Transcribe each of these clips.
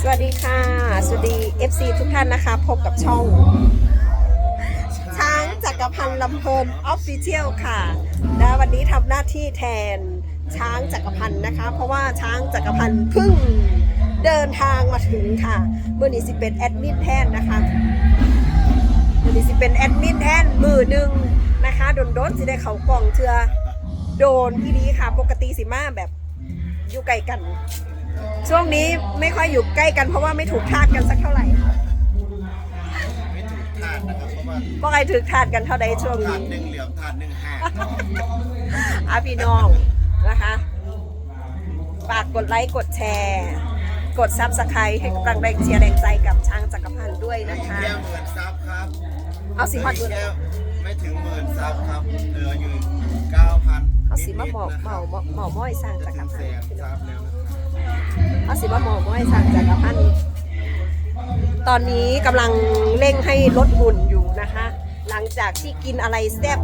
สวัสดีค่ะ สวัสดี FC ทุกท่านนะคะ พบกับช่อง ช้างจักรพันธ์ลำเพลินออฟฟิเชียลค่ะและวันนี้ทำหน้าที่แทนช้างจักรพันธ์นะคะ เพราะว่าช้างจักรพันธ์เพิ่งเดินทางมาถึงค่ะเมื่อนี้สิเป็นแอดมินแทนนะคะเมื่อนี้สิเป็นแอดมินแทนมือหนึ่งนะคะโดนโดนสิได้เขากล่องเทือโดนที่นี้ค่ะ ปกติสิมาแบบอยู่ไกลกัน ช่วงนี้ไม่ค่อยอยู่ใกล้กันเพราะว่าไม่ถูกทาดกันสักเท่าไหร่ไม่ถูกทานนะครับเพราะว่าเพราะใครถูกทาดกันเท่าใดช่วงทานนี้ หนึ่งเหลี่ยมทานหนึ่งห้าอาพี่น้องนะคะฝากกดไลค์กดแชร์ กดซับสไครต์ให้กำลังแรงเชียร์แรงใจกับช้างจักรพันธ์ด้วยไม่นะคะแค่หมื่นซับครับเอาสิฮอดหมื่นแค่ไม่ถึงหมื่นซับครับเหลืออยู่เก้าพันเอาสิมาหมอกเหมาเหมาเหมาม้อยสร้างจะจักรถึงแสพันธ์นพี่น้อซังบแล้วนะครับเอา สิมาหมอม้อยสร้างจักรพันธ์ตอนนี้กำลังเร่งให้ลดหุ่นอยู่นะคะ หลังจากที่กินอะไรแซ่บ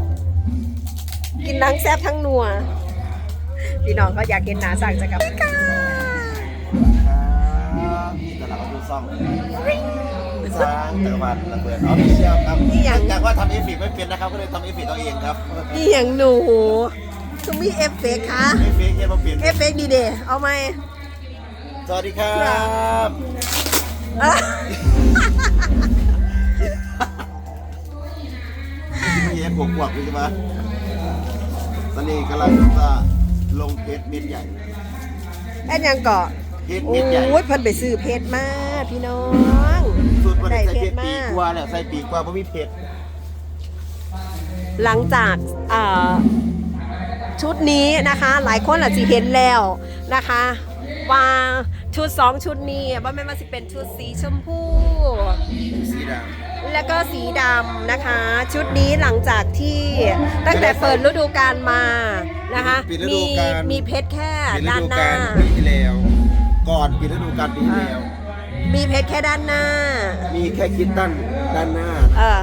กินทั้งแซ่บทั้งนัว พี่น้องก็อยากกินหนาสั่งจักรพันธ์ค่ะครับนี่แต่เราก็ดูซ่องสร้างจักรวาลระเบิดออฟฟิเชียลครับนี่ยังเนื่องจากว่าทำเอฟเฟกต์ไม่เป็นนะครับ ก็เลยทำเอฟเฟกต์เอาเองครับนี่อย่างหนูคือมีเอฟเฟกต์คะเอฟเฟกต์เองมาเปลี่ยน เอฟเฟกต์ดีเดย์เอาไหม สวัสดีครับอะพี่เอฟผมกวักเลยใช่ไหมตอนนี้กำลังจะลงเพจเม็ดใหญ่แอนยังเกาะเพจโอเม็ดใหญ่้ยเพิ่นไปซื้อเพชรมาพี่น้องสุดวันได้ใส่เพชรปีกว่าแล้วใส่ปีกว่าเพราะมีเพชรหลังจากชุดนี้นะคะ หลายคนอาจจะเห็นแล้วนะคะ ว่าชุดสองชุดนี้ว่าไม่ว่าสิเป็นชุดสีชมพูสีดแล้วก็สีดำนะคะ ชุดนี้หลังจากที่ตั้งแต่เปิดฤดูกาลมานะคะปิดฤมีดูกาลมีเพชรแค่ำปิดฤด้านดูหน้ากาลปีที่แล้ว ก่อนปิดฤดูกาลปีที่แล้ว มีเพชรแค่ด้านหน้า มีแค่คิตตันด้านหน้าเออ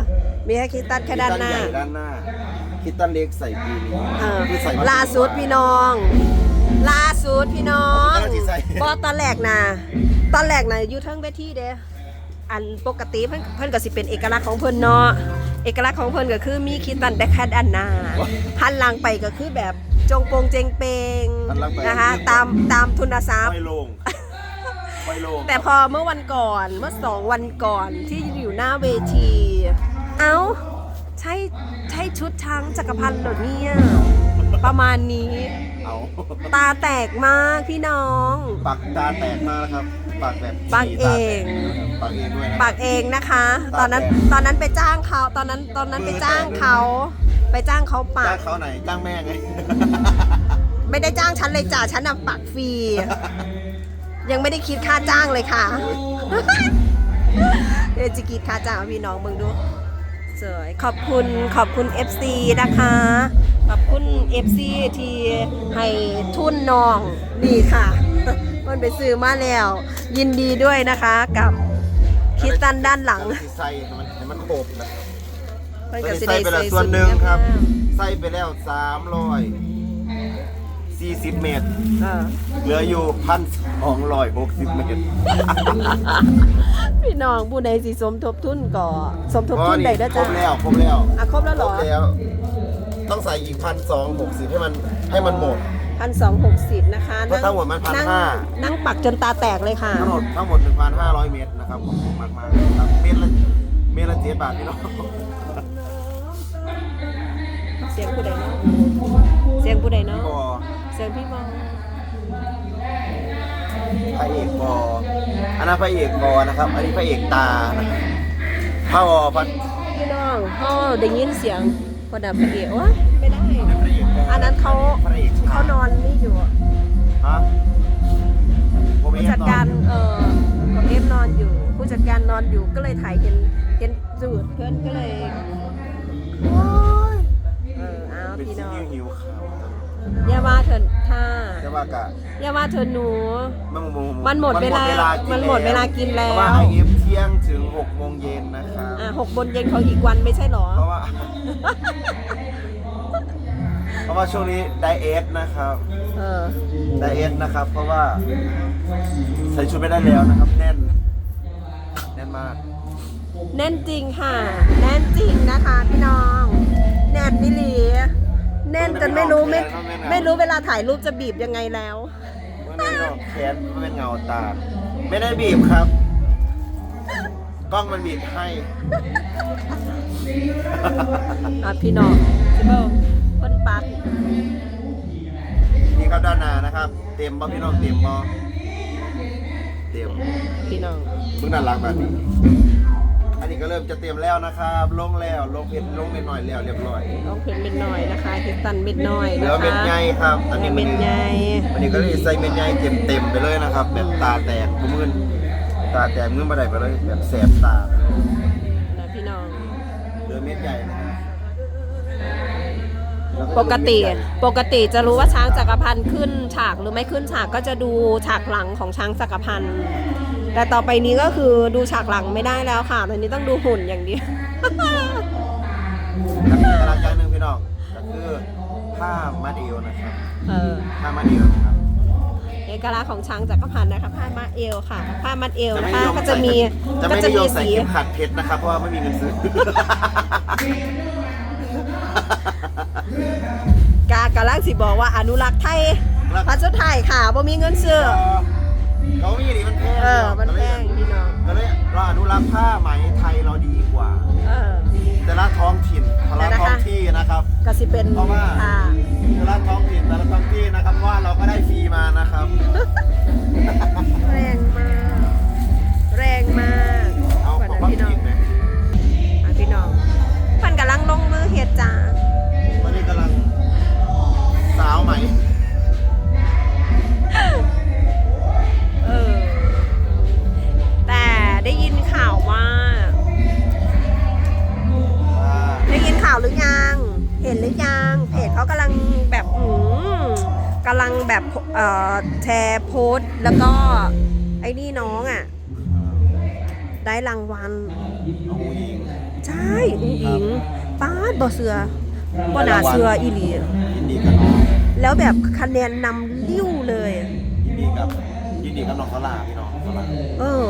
มีแค่คิดตันแค่ด้านหน้าคิตตัใญ่ด้านหน้าคิตตันเล็กใส่ปีนี้เออที่ใส่มล่าสุดพี่น้อง ล่าสุดพี่น้องเอาที่ใส่บอตอนแรกนะตอนแรกนะอยู่เทั้งเวทีเด้อันปกติเพิ่นเพิ่นก็สิเป็นเอกลักษณ์ของเพิ่นเนาะเอกลักษณ์ของเพิ่นก็คือมีคิดตันแต่แค่ด้านหน้าหันหลังไปก็คือแบบจงโปงเจงเปงหันหลังไป นะคะตามตามทุนทรัพย์ ไม่ลงไม่ลงแต่พอเมื่อวันก่อนเมื่อสองวันก่อนที่อยู่หน้าเวที เอ้า ใช่ใช่ชุดช้างจักรพันธ์เหรอเนี่ย ประมาณนี้ เอาตาแตกมากพี่น้องปากตาแตกมากนะครับปากแบบปากเองปากเองด้วยนะปากเองนะคะตาแตกตอนนั้นตอนนั้นไปจ้างเขาตอนนั้นตอนนั้นไปจ้างเขา ไปจ้างเขาปาจ้ากงเขาไหนจ้างแม่ไงไม่ได้จ้างฉันเลยจ้าฉันน่ะปักฟรียังไม่ได้คิดค่าจ้างเลยค่ะเดี๋ยวจะคิดค่าจ้างเอาพี่น้องเบิ่งดูสวยขอบคุณขอบคุณ FC นะคะ ขอบคุณ FC ที่ให้ทุนน้องนี่ค่ะมันไปซื้อมาแล้ว ยินดีด้วยนะคะกับคิดตันด้านหลังสีใส่ให้มันให้มันโขบนะเพิ่นตอนก็นี้สิใส่ได้ไปแล้วใส่ส่วนหนึ่งครับงามใส่ไปแล้วสามร้อยสี่สิบเมตรๆเออเหลืออยู่พันสองร้อยหกสิบเมตรพี่น้องผู้ใดสิสมทบทุนก็สมทบทุนได้เด้อครจ้าบแล้วครบแล้วอะครบแล้วเหรอคบแล้ว ต้องใส่อีกพันสองหกสิบให้มันให้มันหมด พันสองหกสิบนะคะเพราะทั้งหมดมันนั่ง1,500นั่งปักจนตาแตกเลยค่ะ ทั้งหมดทั้งหมดหนึ่งพันห้าร้อยเมตรนะครับผมมากมากๆครับเมตรละเมตรละเจ็ดบาทพี่น้องเสียงผู้ใดเนาะเสียงผู้ใดเนาะพอเสียงพี่มองพระเอกบออันนั้นพระเอกบอนะครับ อันนี้พระเอกตานะครับพระวอพัดพี่น้องเขาได้ยินเสียง พอดับพระเอกวะไม่ได้พระเอกบอันนั้นเขาพระเอกเขานอนนี่อยู่อะฮะผมผู้เอจัดนอนการเออกับเอฟนอนอยู่ ผู้จัดการนอนอยู่ก็เลยถ่ายเห็นเห็นจูดเพื่อนก็เลยโอ๊ยเออเอาเป็นพี่สิ่น้งองที่หิวข้าวอย่าว่าเถอะท่าแต่ว่ากะอย่าว่าเธอหนูมันหมดมันหมดเวลากิมันหมดเวลากินแล้ว เพราะว่าไอเอฟเที่ยงถึงหกโมงเย็นนะครับ อะหกบนเย็นเขาอีกวันไม่ใช่เหรอ เพราะว่า เพราะว่าช่วงนี้ไดเอทนะครับเอเออ ไดเอทนะครับ เพราะว่าใส่ชุดไม่ได้แล้วนะครับ แน่น แน่นมาก แน่นจริงค่ะ แน่นจริงนะคะพี่น้อง แน่นนิลีแน่นจนไม่รู้ไม่ไม่รู้เวลาถ่ายรูปจะบีบยังไงแล้ว ไม่ได้หรอกแขนมันเป็นเงาตา ไม่ได้บีบครับ กล้องมันบีบให้ อะพี่น้องสิเบิลเพิ่นปักนี่ครับด้านหน้านะครับ เต็มบ่พี่น้องเต็มบ่เต็มพี่น้องมึงน่ารักแบบนี้ อันนี้ก็เริ่มจะเต็มแล้วนะครับ ลงแล้วลงเผ็ดลงเม็ดหน่อยแล้วเรียบร้อย ต้องเพ็นเม็ดน้อยนะคะคิดตันเม็ดน้อยแล้นะวเม็ดคะใหญ่ครับ อันนี้เม็ดใหญ่อันนี้ก็เลยใส่เม็ดใหญ่เต็มเต็มๆไปเลยนะครับ แบบตาแตกมืน ตาแตกมือมาได้ไปเลยแบบแสบตานะพี่น้องเหลือเม็ดใหญ่นะครับแล้วปกติเหลือเม็ดใหญ่ปกติจะรู้ว่าช้างจักรพันธ์ขึ้นฉากหรือไม่ขึ้นฉากก็จะดูฉากหลังของช้างจักรพันธ์แต่ต่อไปนี้ก็คือดูฉากหลังไม่ได้แล้วค่ะตอนนี้ต้องดูหุ่นอย่างเดียวแล้วมีกำลังใจหนึ่งพี่น้องก็คือผ้ามัดเอวนะครับเออผ้ามัดเอวนะครับเอกลักษณ์ของช้างจักรพันธ์นะคะผ้ามัดเอวค่ะ ผ้ามัดเอวจะไม่นะคะนิยมก็จะมีจะก็ไม่จะนิยมีมใส่สี เข็มขัดเพชรนะครับเพราะว่าไม่มีเงินซื้อ กากำลังสิบอกว่าอนุรักษ์ไทยครับพัชไทยค่ะบ่มีเงินซื้อ เขามีดีมันแพงเออมันแพงพี่น้อง ก็เลยเราอนุรักษ์ผ้าไหมไทยเราดีกว่า เออ แต่ละท้องถิ่นแต่ละแต่นะคะ ท้องที่นะครับ ก็สิเป็นเพราะว่าค่ะ แต่ละท้องถิ่นแต่ละท้องที่นะครับเพราะว่าเราก็ได้ฟรีมานะครับ แรงมาก แรงมากเอาวันของนั้นบ้านพี่น้องผิดไหม อะพี่น้องเพันกำลังลงมือเฮ็ดจ้า แบบเอ่อแชร์โพสต์แล้วก็ไอ้นี่น้องอะ ได้รางวัล เอาผู้หญิง ใช่อุ้งอิงป้าดบ่เสือบ่นาเสืออีหลียินดีกับน้อง แล้วแบบคะแนนนำลิ้วเลย ยินดีกับ ยินดีกับน้องสลาพี่น้องสลาเออ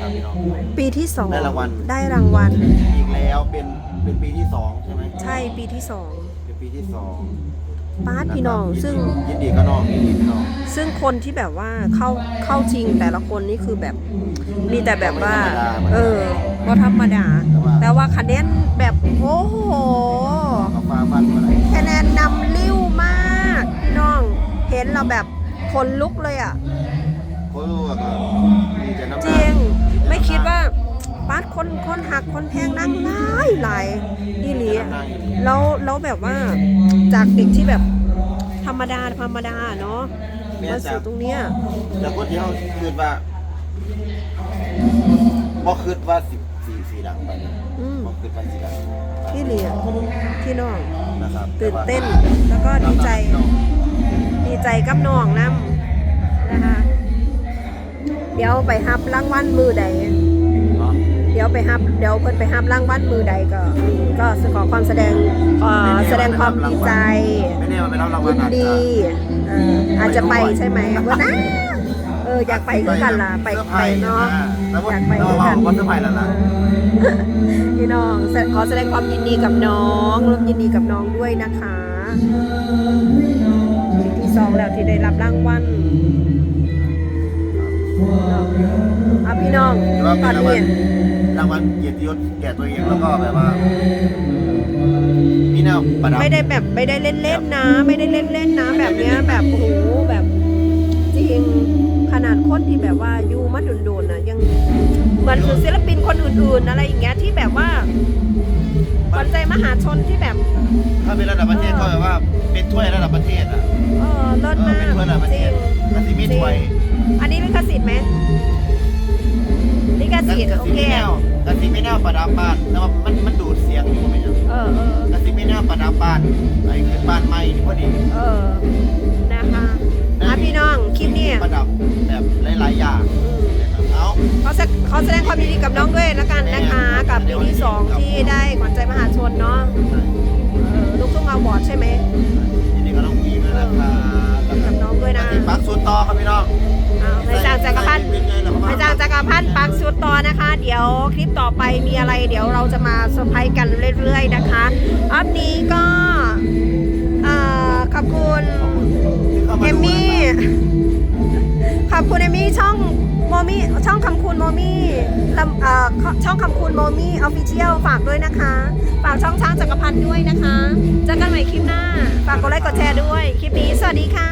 ครับพี่น้อง ปีที่สองได้รางวัล ได้รางวัล อีกแล้วเป็นเป็นปีที่สองใช่ไหมใช่ปีที่สอง เป็นปีที่สอง ป้าดพี่น้องะครับซึ่งยินดีกับน้องยินดีพี่น้องซึ่งคนที่แบบว่าเข้าเข้าจริงแต่ละคนนี่คือแบบมีแต่แบบว่า เออก็ธรรมดา แต่ว่าคะแนนแบบโอ้โหกับฟ้าฟันมาไหนคะแนนนำลิ้วมากพี่น้องเห็นเราแบบคนลุกเลยอะเขารู้ว่าก็ดีใจน้ำจตาริงไม่คิดว่า ป้าดคนคนหักคนแพงนั่งหลายหลายอีหลีน้ำตาอีกแล้วแล้วแบบว่าจากเด็กที่แบบธรรมดาธรรมดาเนาะมาสู่ตรงเนี้ยแต่คนที่เขาคืดว่าบ่คืดว่าสิสีสีดังไปอืมบ่คืดว่าสีดังพี่เหลียพี่น้องนะครับตื่นเต้นแล้วก็ดีใจ ดีใจกับน้องน้ำนะคะเดี๋ยวไปฮับรางวัลมือใดเนาะเดี๋ยวไปฮับเดี๋ยวเพิ่นไปฮับรางวัลมือใดก็ ก็ขอความแสดงเอ่อแสดงความดีใจไม่แน่ว่าไปรับรางวัลยินอาจจะดีเอ่ออาจจะไปใช่ไหมว่านะเอออยากไปคือกันล่ะไปเสื้อไปผ้เนาะแล้วอยากไปเราด้วยว่ากันว่าเสื้อผ้าแล้วล่ะพี่น้องแสขอแสดงความยินดีกับน้องร่วมยินดีกับน้องด้วยนะคะปีที่สองแล้วที่ได้รับรางวัล อะพี่น้องแต่ว่าตเป็อนนรางวัลนี้รางวัลเกียรติยศแก่ตัวเองแล้วก็แบบว่ามีแนวประดับไม่ได้แบบไม่ได้เล่นๆนะ ไม่ได้เล่นๆนะ แบบเนี้ยแบบโอ้โหแบบจริงขนาดคนที่แบบว่าอยู่มาโดนๆนะยังเหมือนศิลปินคนอื่นๆ อะไรอย่างเงี้ยที่แบบว่าขวัญใจมหาชนที่แบบ ถ้าเป็นระดับประเทศก็แบบว่าเป็นถ้วยระดับประเทศอะเออเลิศเออมากเป็นถ้วยระดับประจเทริศงมันจะมีถ้วย อันนี้ลิขสิทธิ์ไหมลิขสิ ทธิ์กระโอสิบเคไม่แนวกระสิบไม่แนวประดับบ้านแต่ว่ามันมันดูดเสียงอยู่ไหมครับเออเออกระสิบไม่แนวประดับบ้านไอ้ขึ้นบ้านใหม่นี่พอดีเออนะคะอะพี่น้องคลิปนี้ประดับแบบหลายๆอย่างอืมเอาเขาแสเขาแสดงความยินดีกับน้องด้วยแล้วกันนะคะ กับปีที่สองที่ได้ขวัญใจมหาชนเนาะเออลูกทุ่งเอาบอร์ดใช่ไหมยินดีกับน้องพีมด้วยนะครับกับน้องด้วยนะปักสุดต่อครับพี่น้องอ้าวให้จ้างจักรพันธ์พระเจ้าจักรพันธ์ปักชุดต่อนะคะ เดี๋ยวคลิปต่อไปมีอะไร เดี๋ยวเราจะมาเซอร์ไพรส์กันเรื่อยๆนะคะอัพนี้ก็ขอบคุณเอมมี่ ขอบคุณเอมมี่ช่องโมมี่ช่องคำคุณโมมี่ช่องคำคุณโมมี่ออฟฟิเชียลฝากด้วยนะคะ ฝากช่องช้างจักรพันธ์ด้วยนะคะเจอกันใหม่คลิปหน้า ฝากกดไลค์กดแชร์ด้วย คลิปนี้สวัสดีค่ะ